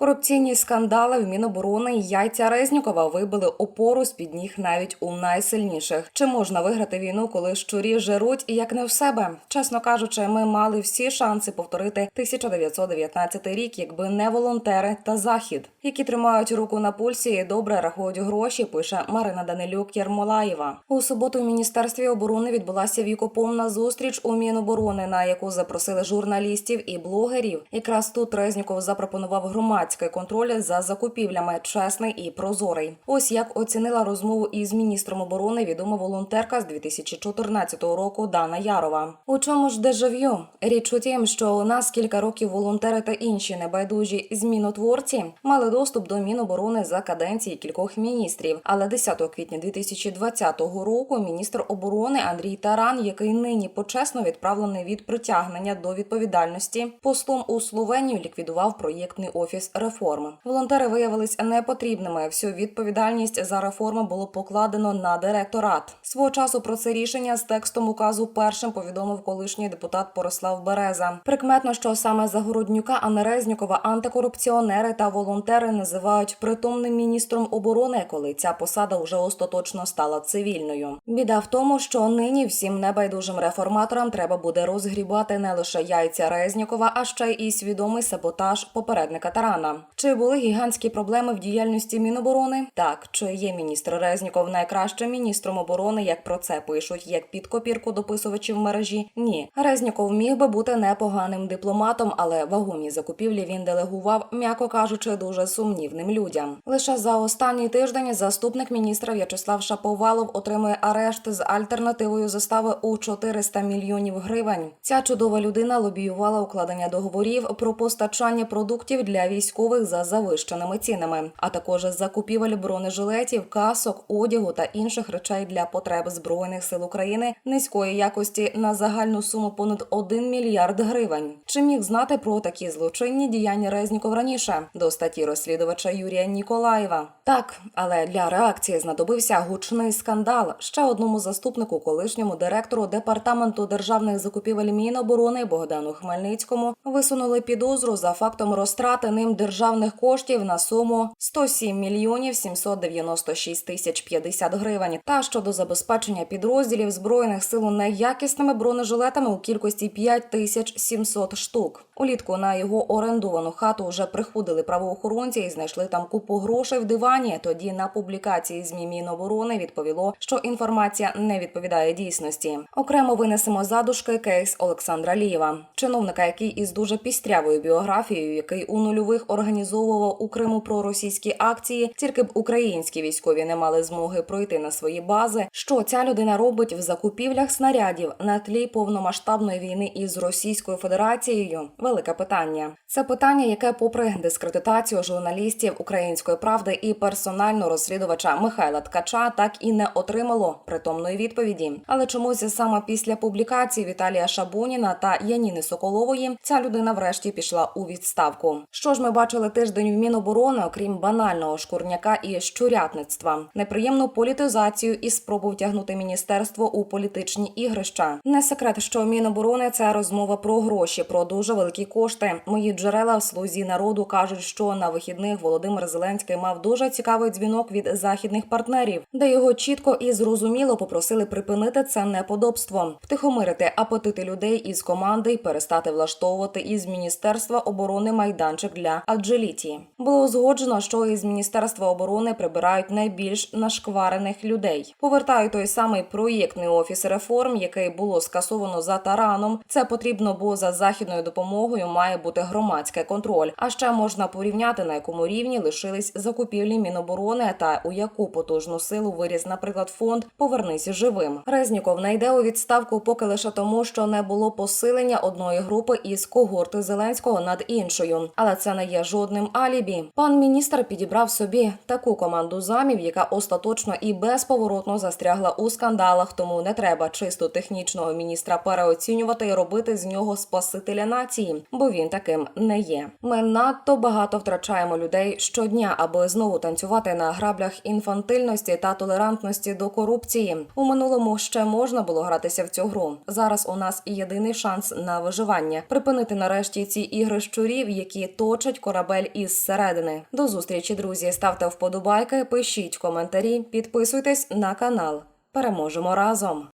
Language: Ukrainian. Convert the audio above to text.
Корупційні скандали в Міноборони і яйця Резнікова вибили опору з під ніг навіть у найсильніших. Чи можна виграти війну, коли щурі жируть і як не в себе? Чесно кажучи, ми мали всі шанси повторити 1919 рік, якби не волонтери та захід, які тримають руку на пульсі і добре рахують гроші. Пише Марина Данилюк Єрмолаєва. У суботу в міністерстві оборони відбулася вікоповна зустріч у Міноборони, на яку запросили журналістів і блогерів. Якраз тут Резніков запропонував громадський контроль за закупівлями, чесний і прозорий. Ось як оцінила розмову із міністром оборони відома волонтерка з 2014 року Дана Ярова. У чому ж дежав'ю? Річ у тім, що у нас кілька років волонтери та інші небайдужі змінотворці мали доступ до Міноборони за каденції кількох міністрів. Але 10 квітня 2020 року міністр оборони Андрій Таран, який нині почесно відправлений від притягнення до відповідальності, послом у Словенію ліквідував проєктний офіс реформи. Волонтери виявились непотрібними. Всю відповідальність за реформи було покладено на директорат. Свого часу про це рішення з текстом указу першим повідомив колишній депутат Борислав Береза. Прикметно, що саме Загороднюка, а не Резнікова антикорупціонери та волонтери називають притомним міністром оборони, коли ця посада вже остаточно стала цивільною. Біда в тому, що нині всім небайдужим реформаторам треба буде розгрібати не лише яйця Резнікова, а ще й свідомий саботаж попередника Тарана. Чи були гігантські проблеми в діяльності Міноборони? Так, чи є міністр Резніков найкращим міністром оборони, як про це пишуть, як під копірку дописувачів мережі? Ні, Резніков міг би бути непоганим дипломатом, але вагомі закупівлі він делегував, м'яко кажучи, дуже сумнівним людям. Лише за останній тиждень заступник міністра В'ячеслав Шаповалов отримує арешт з альтернативою застави у 400 мільйонів гривень. Ця чудова людина лобіювала укладення договорів про постачання продуктів для військових за завищеними цінами, а також закупівель бронежилетів, касок, одягу та інших речей для потреб збройних сил України низької якості на загальну суму понад 1 мільярд гривень. Чи міг знати про такі злочинні діяння Резніков раніше до статті розслідувача Юрія Ніколаєва? Так, але для реакції знадобився гучний скандал. Ще одному заступнику, колишньому директору департаменту державних закупівель Міноборони Богдану Хмельницькому висунули підозру за фактом розтрати ним державних коштів на суму 107 мільйонів 796 тисяч 50 гривень. Та щодо забезпечення підрозділів збройних сил неякісними бронежилетами у кількості 5 тисяч 700 штук. Улітку на його орендовану хату вже приходили правоохоронці і знайшли там купу грошей в дивані. Тоді на публікації змі Міноборони відповіло, що інформація не відповідає дійсності. Окремо винесемо задушки кейс Олександра Лієва, чиновника, який із дуже пістрявою біографією, який у нульових організовував у Криму проросійські акції, тільки б українські військові не мали змоги пройти на свої бази. Що ця людина робить в закупівлях снарядів на тлі повномасштабної війни із Російською Федерацією? Велике питання. Це питання, яке, попри дискредитацію журналістів української правди і персонально розслідувача Михайла Ткача, так і не отримало притомної відповіді. Але чомусь саме після публікації Віталія Шабуніна та Яніни Соколової ця людина врешті пішла у відставку. Що ж ми бачили тиждень в Міноборони, окрім банального шкурняка і щурятництва, неприємну політизацію і спробу втягнути міністерство у політичні ігрища. Не секрет, що Міноборони це розмова про гроші, про дуже великі кошти. Мої джерела в слузі народу кажуть, що на вихідних Володимир Зеленський мав дуже цікавий дзвінок від західних партнерів, де його чітко і зрозуміло попросили припинити це неподобство, втихомирити апетити людей із команди і перестати влаштовувати із міністерства оборони майданчик для Аджеліті. Було узгоджено, що із міністерства оборони прибирають найбільш нашкварених людей. Повертають той самий проєктний офіс реформ, який було скасовано за тараном. Це потрібно, бо за західною допомогою має бути громадський контроль. А ще можна порівняти на якому рівні лишились закупівлі Міноборони та у яку потужну силу виріс, наприклад, фонд Повернися живим. Резніков не йде у відставку, поки лише тому, що не було посилення одної групи із когорти Зеленського над іншою. Але це не є є жодним алібі. Пан міністр підібрав собі таку команду замів, яка остаточно і безповоротно застрягла у скандалах. Тому не треба чисто технічного міністра переоцінювати і робити з нього спасителя нації, бо він таким не є. Ми надто багато втрачаємо людей щодня, аби знову танцювати на граблях інфантильності та толерантності до корупції. У минулому ще можна було гратися в цю гру. Зараз у нас єдиний шанс на виживання припинити нарешті ці ігри щурів, які точать корабель із середини. До зустрічі, друзі. Ставте вподобайки, пишіть коментарі, підписуйтесь на канал. Переможемо разом.